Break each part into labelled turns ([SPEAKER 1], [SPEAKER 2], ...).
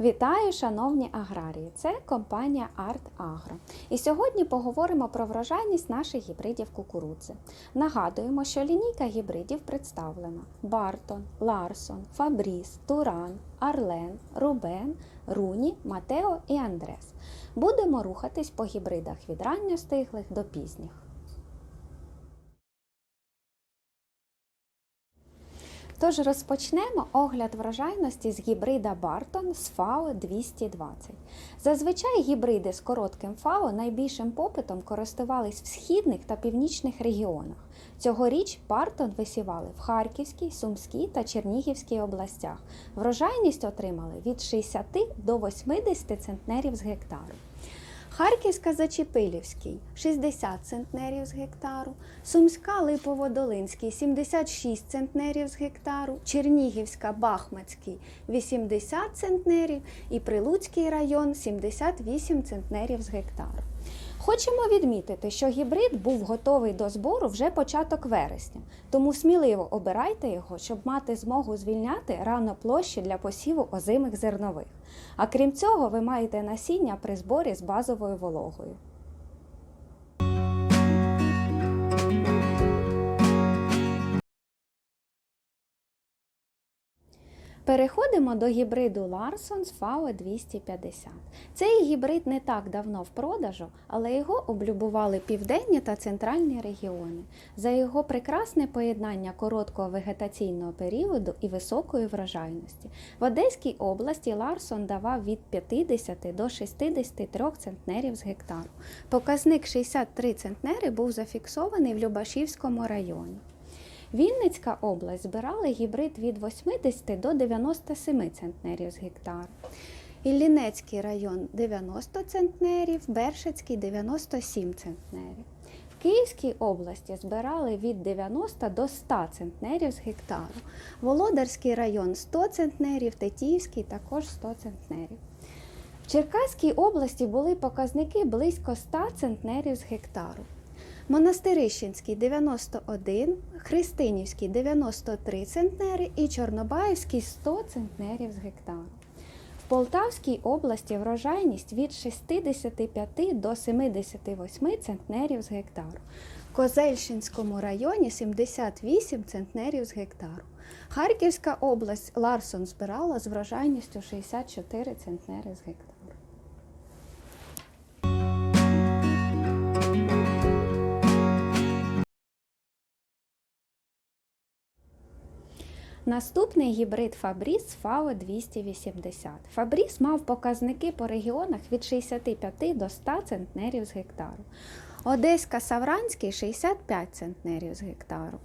[SPEAKER 1] Вітаю, шановні аграрії! Це компанія Арт Агро. І сьогодні поговоримо про врожайність наших гібридів кукурудзи. Нагадуємо, що лінійка гібридів представлена: Бартон, Ларсон, Фабріс, Туран, Арлен, Рубен, Руні, Матео і Андрес. Будемо рухатись по гібридах від ранньостиглих до пізніх. Тож розпочнемо огляд врожайності з гібрида Бартон з ФАО 220. Зазвичай гібриди з коротким ФАО найбільшим попитом користувались в східних та північних регіонах. Цьогоріч Бартон висівали в Харківській, Сумській та Чернігівській областях. Врожайність отримали від 60 до 80 центнерів з гектару. Харківська Зачепилівський 60 центнерів з гектару, Сумська Липоводолинський 76 центнерів з гектару, Чернігівська Бахмацький 80 центнерів і Прилуцький район 78 центнерів з гектару. Хочемо відмітити, що гібрид був готовий до збору вже початок вересня, тому сміливо обирайте його, щоб мати змогу звільняти рано площі для посіву озимих зернових. А крім цього, ви маєте насіння при зборі з базовою вологою. Переходимо до гібриду Larson з FAO 250. Цей гібрид не так давно в продажу, але його облюбували південні та центральні регіони за його прекрасне поєднання короткого вегетаційного періоду і високої врожайності. В Одеській області Ларсон давав від 50 до 63 центнерів з гектару. Показник 63 центнери був зафіксований в Любашівському районі. Вінницька область збирала гібрид від 80 до 97 центнерів з гектару. Іллінецький район 90 центнерів, Бершацький 97 центнерів. В Київській області збирали від 90 до 100 центнерів з гектару. Володарський район 100 центнерів, Тетіївський також 100 центнерів. В Черкаській області були показники близько 100 центнерів з гектару. Монастирищенський 91, Христинівський 93 центнери і Чорнобаївський 100 центнерів з гектару. В Полтавській області врожайність від 65 до 78 центнерів з гектару. В Козельщинському районі 78 центнерів з гектару. Харківська область Ларсон збирала з врожайністю 64 центнери з гектару. Наступний гібрид Фабріс Фао 280. Фабріс мав показники по регіонах від 65 до 100 центнерів з гектару. Одеська Савранський 65 центнерів з гектару.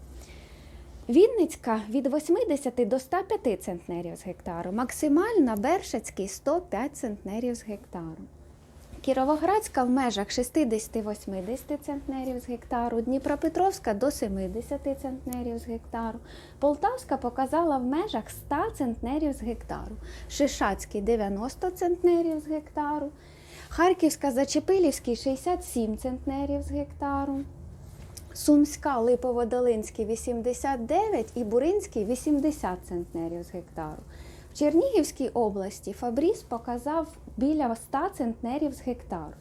[SPEAKER 1] Вінницька від 80 до 105 центнерів з гектару. Максимальна Бершацький 105 центнерів з гектару. Кіровоградська в межах 60-80 центнерів з гектару, Дніпропетровська до 70 центнерів з гектару, Полтавська показала в межах 100 центнерів з гектару, Шишацький 90 центнерів з гектару, Харківська Зачепилівський 67 центнерів з гектару. Сумська, Липоводолинський 89 і Буринський 80 центнерів з гектару. В Чернігівській області Фабріс показав біля 100 центнерів з гектару.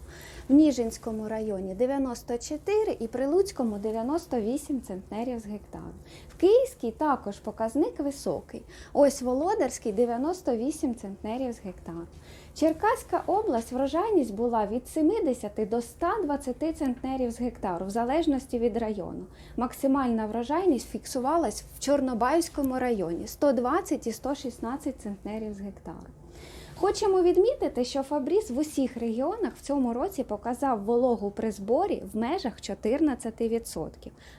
[SPEAKER 1] В Ніжинському районі 94 і Прилуцькому 98 центнерів з гектару. В Київській також показник високий. Ось Володарський 98 центнерів з гектару. Черкаська область врожайність була від 70 до 120 центнерів з гектару, в залежності від району. Максимальна врожайність фіксувалась в Чорнобаївському районі 120 і 116 центнерів з гектару. Хочемо відмітити, що Фабріс в усіх регіонах в цьому році показав вологу при зборі в межах 14%,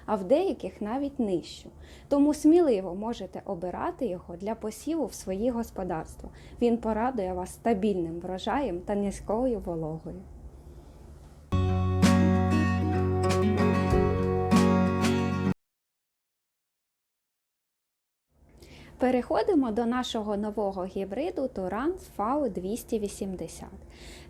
[SPEAKER 1] а в деяких навіть нижчу. Тому сміливо можете обирати його для посіву в свої господарства. Він порадує вас стабільним врожаєм та низькою вологою. Переходимо до нашого нового гібриду Туран V280.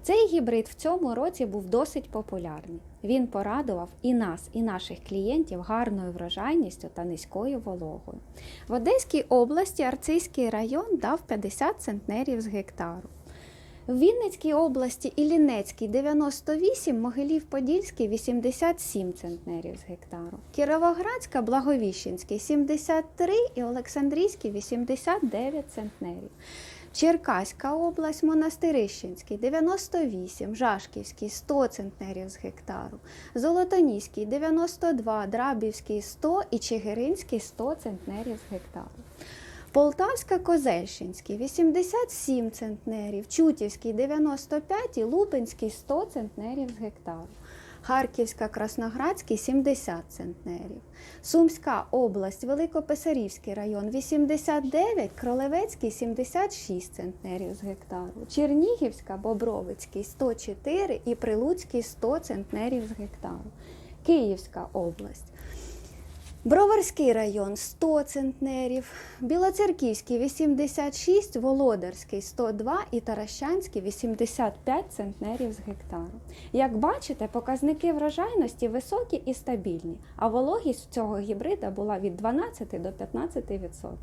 [SPEAKER 1] Цей гібрид в цьому році був досить популярний. Він порадував і нас, і наших клієнтів гарною врожайністю та низькою вологою. В Одеській області Арцизький район дав 50 центнерів з гектару. В Вінницькій області Іллінецький 98, Могилів-Подільський 87 центнерів з гектару. Кіровоградська, Благовіщенський 73 і Олександрійський 89 центнерів. Черкаська область, Монастирищенський 98, Жашківський 100 центнерів з гектару, Золотоніський 92, Драбівський 100 і Чигиринський 100 центнерів з гектару. Полтавська Козельщинський 87 центнерів, Чутівський 95 і Лупинський 100 центнерів з гектару. Харківська Красноградський 70 центнерів. Сумська область, Великописарівський район 89, Кролевецький 76 центнерів з гектару. Чернігівська, Бобровицький 104 і Прилуцький 100 центнерів з гектару. Київська область. Броварський район 100 центнерів, Білоцерківський 86, Володарський 102 і Таращанський 85 центнерів з гектару. Як бачите, показники врожайності високі і стабільні, а вологість цього гібрида була від 12 до 15%.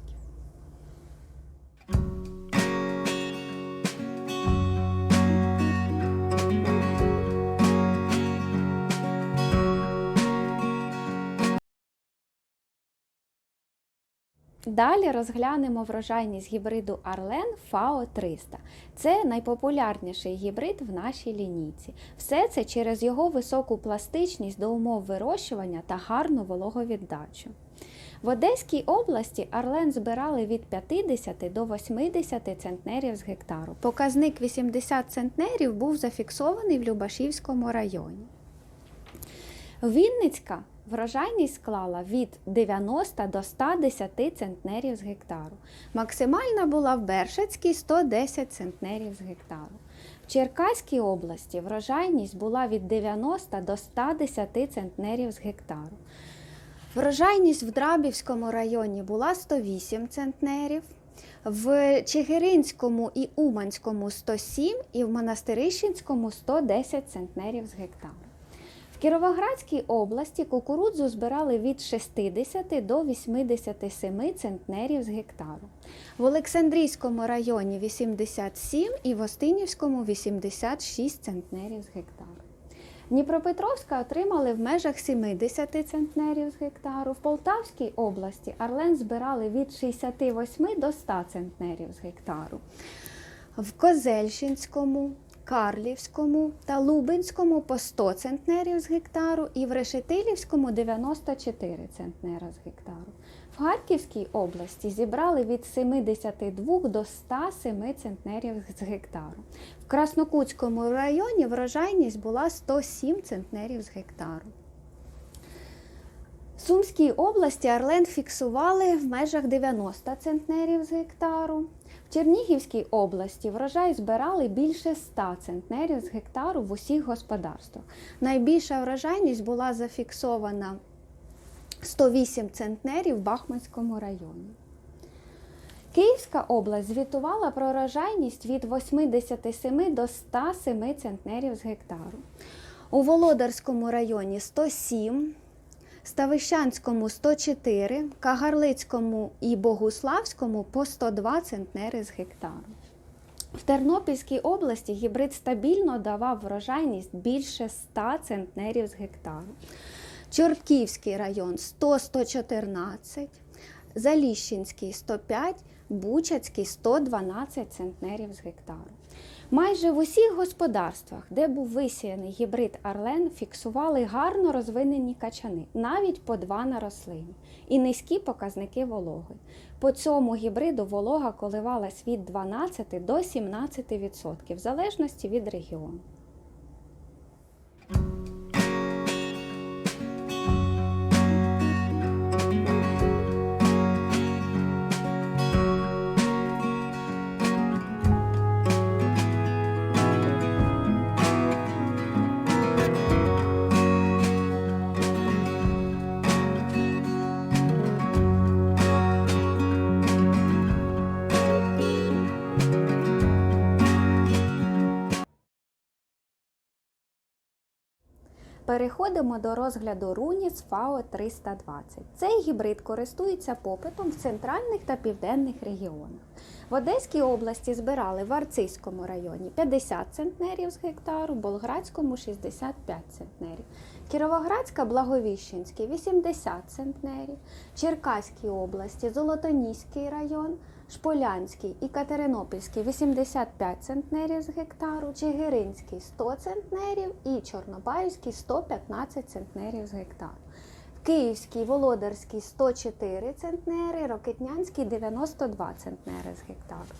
[SPEAKER 1] Далі розглянемо врожайність гібриду Арлен FAO 300. Це найпопулярніший гібрид в нашій лінійці. Все це через його високу пластичність до умов вирощування та гарну вологовіддачу. В Одеській області Арлен збирали від 50 до 80 центнерів з гектару. Показник 80 центнерів був зафіксований в Любашівському районі. Вінницька врожайність склала від 90 до 110 центнерів з гектару. Максимальна була в Бершацькій 110 центнерів з гектару. В Черкаській області врожайність була від 90 до 110 центнерів з гектару. Врожайність в Драбівському районі була 108 центнерів. В Чигиринському і Уманському 107 і в Монастирищенському 110 центнерів з гектару. В Кіровоградській області кукурудзу збирали від 60 до 87 центнерів з гектару. В Олександрійському районі 87 і в Остинівському 86 центнерів з гектару. Дніпропетровська отримали в межах 70 центнерів з гектару. В Полтавській області Арлен збирали від 68 до 100 центнерів з гектару. В Козельщинському, Карлівському та Лубинському по 100 центнерів з гектару і в Решетилівському 94 центнера з гектару. В Харківській області зібрали від 72 до 107 центнерів з гектару. В Краснокутському районі врожайність була 107 центнерів з гектару. В Сумській області Арлен фіксували в межах 90 центнерів з гектару. В Чернігівській області врожай збирали більше 100 центнерів з гектару в усіх господарствах. Найбільша врожайність була зафіксована 108 центнерів в Бахманському районі. Київська область звітувала про врожайність від 87 до 107 центнерів з гектару. У Володарському районі 107, Ставищанському 104, Кагарлицькому і Богуславському по 102 центнери з гектару. В Тернопільській області гібрид стабільно давав врожайність більше 100 центнерів з гектару. Чортківський район 100-114, Заліщинський 105, Бучацький 112 центнерів з гектару. Майже в усіх господарствах, де був висіяний гібрид Арлен, фіксували гарно розвинені качани, навіть по два на рослині, і низькі показники вологи. По цьому гібриду волога коливалась від 12 до 17%, в залежності від регіону. Переходимо до розгляду Руніс FAO 320. Цей гібрид користується попитом в центральних та південних регіонах. В Одеській області збирали в Арцизькому районі 50 центнерів з гектару, Болградському 65 центнерів. Кіровоградська, Благовіщенський 80 центнерів, Черкаській області, Золотоніський район, Шполянський і Катеринопільський 85 центнерів з гектару, Чигиринський 100 центнерів і Чорнобаївський 115 центнерів з гектару. В Київській, Володарській 104 центнери, Рокетнянський 92 центнери з гектару.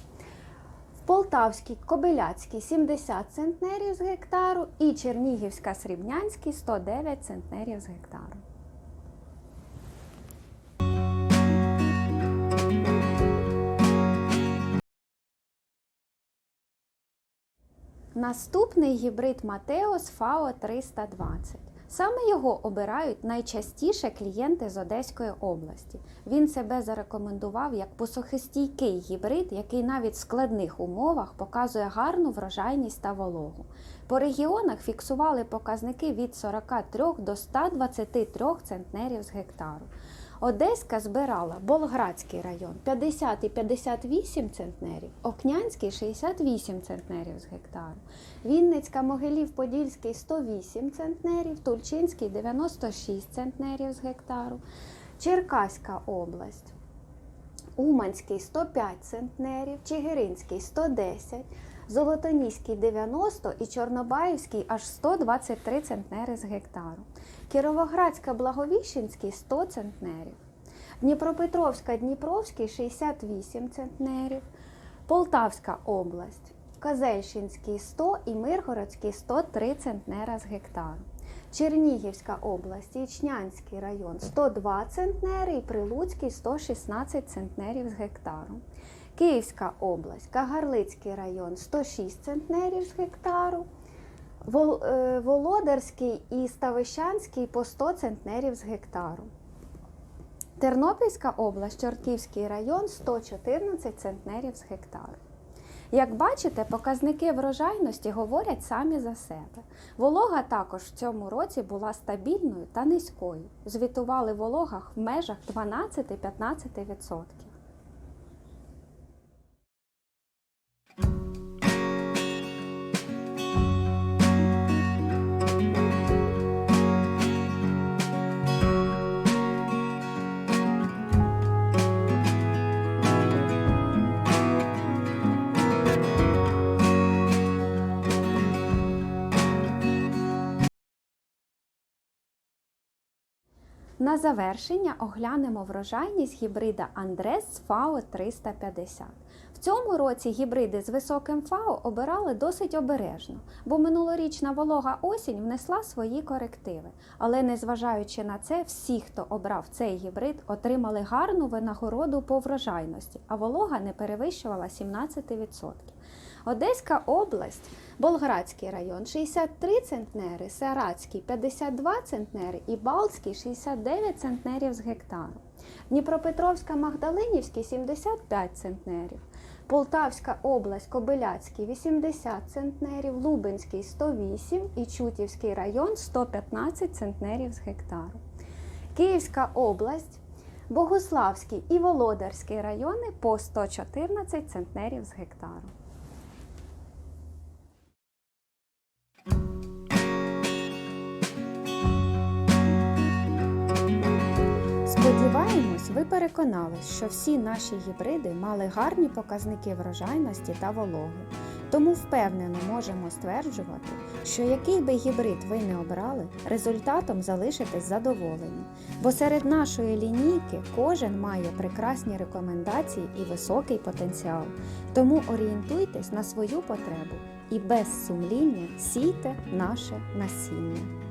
[SPEAKER 1] В Полтавській, Кобиляцькій 70 центнерів з гектару і Чернігівська Срібнянській 109 центнерів з гектару. Наступний гібрид Матеос ФАО 320. Саме його обирають найчастіше клієнти з Одеської області. Він себе зарекомендував як посухостійкий гібрид, який навіть в складних умовах показує гарну врожайність та вологу. По регіонах фіксували показники від 43 до 123 центнерів з гектару. Одеська збирала Болградський район 50 і 58 центнерів, Окнянський 68 центнерів з гектару, Вінницька, Могилів, Подільський 108 центнерів, Тульчинський 96 центнерів з гектару, Черкаська область. Уманський 105 центнерів, Чигиринський 110, Золотоніський 90 і Чорнобаївський аж 123 центнери з гектару. Кіровоградська Благовіщенський 100 центнерів. Дніпропетровська Дніпровський 68 центнерів. Полтавська область. Козельщинський 100 і Миргородський 103 центнера з гектару. Чернігівська область, Ічнянський район 102 центнери і Прилуцький 116 центнерів з гектару. Київська область, Кагарлицький район 106 центнерів з гектару. Е, Володарський і Ставищанський по 100 центнерів з гектару. Тернопільська область, Чортківський район 114 центнерів з гектару. Як бачите, показники врожайності говорять самі за себе. Волога також в цьому році була стабільною та низькою. Звітували вологах в межах 12-15%. На завершення оглянемо врожайність гібрида Андрес ФАО 350. В цьому році гібриди з високим ФАО обирали досить обережно, бо минулорічна волога осінь внесла свої корективи. Але незважаючи на це, всі, хто обрав цей гібрид, отримали гарну винагороду по врожайності, а волога не перевищувала 17%. Одеська область, Болградський район 63 центнери, Саратський 52 центнери і Балтський 69 центнерів з гектару. Дніпропетровська Магдалинівський 75 центнерів. Полтавська область, Кобиляцький 80 центнерів, Лубенський 108 і Чутівський район 115 центнерів з гектару. Київська область, Богославський і Володарський райони по 114 центнерів з гектару. Ви переконались, що всі наші гібриди мали гарні показники врожайності та вологи. Тому впевнено можемо стверджувати, що який би гібрид ви не обрали, результатом залишитесь задоволені. Бо серед нашої лінійки кожен має прекрасні рекомендації і високий потенціал. Тому орієнтуйтесь на свою потребу і без сумління сійте наше насіння.